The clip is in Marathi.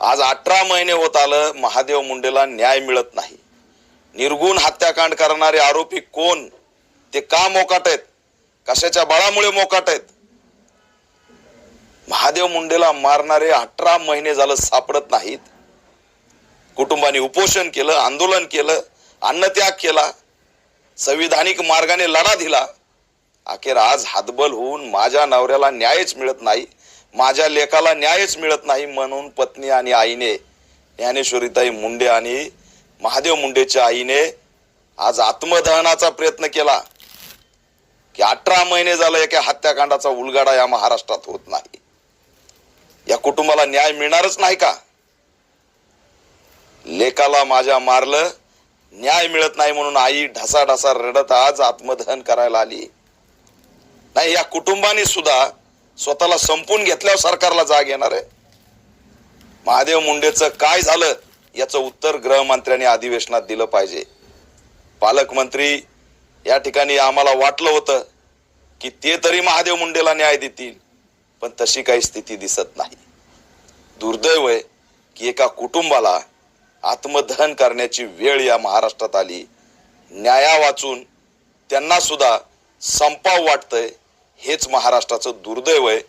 आज अठरा महिने होत आलं महादेव मुंडेला न्याय मिळत नाही. निर्गुण हत्याकांड करणारे आरोपी कोण? ते का मोकाट आहेत? कशाच्या बळामुळे मोकाट आहेत? महादेव मुंडेला मारणारे अठरा महिने झालं सापडत नाहीत. कुटुंबाने उपोषण केलं आंदोलन केलं अन्नत्याग केला संविधानिक मार्गाने लढा दिला. अखेर आज हातबल होऊन माझ्या नवऱ्याला न्यायच मिळत नाही. माझ्या लेखाला न्यायच मिळत नाही म्हणून पत्नी आणि आईने ज्ञानेश्वरीताई मुंडे आणि महादेव मुंडेच्या आईने आज आत्मदहनाचा प्रयत्न केला की अठरा महिने झालं एका हत्याकांडाचा उलगाडा या महाराष्ट्रात होत नाही. या कुटुंबाला न्याय मिळणारच नाही का? लेकाला माझ्या मारलं न्याय मिळत नाही म्हणून आई ढसा ढसा रडत आज आत्मदहन करायला आली. नाही या कुटुंबाने सुद्धा स्वतःला संपून घेतल्यावर सरकारला जाग येणार आहे. महादेव मुंडेचं काय झालं याचं उत्तर गृहमंत्र्यांनी अधिवेशनात दिलं पाहिजे. पालकमंत्री या ठिकाणी आम्हाला वाटलं होतं की ते तरी महादेव मुंडेला न्याय देतील पण तशी काही स्थिती दिसत नाही. दुर्दैव आहे की एका कुटुंबाला आत्मदहन करण्याची वेळ या महाराष्ट्रात आली. न्याया वाचून त्यांना सुद्धा संपाव वाटतंय. हेच महाराष्ट्राचं दुर्दैव आहे.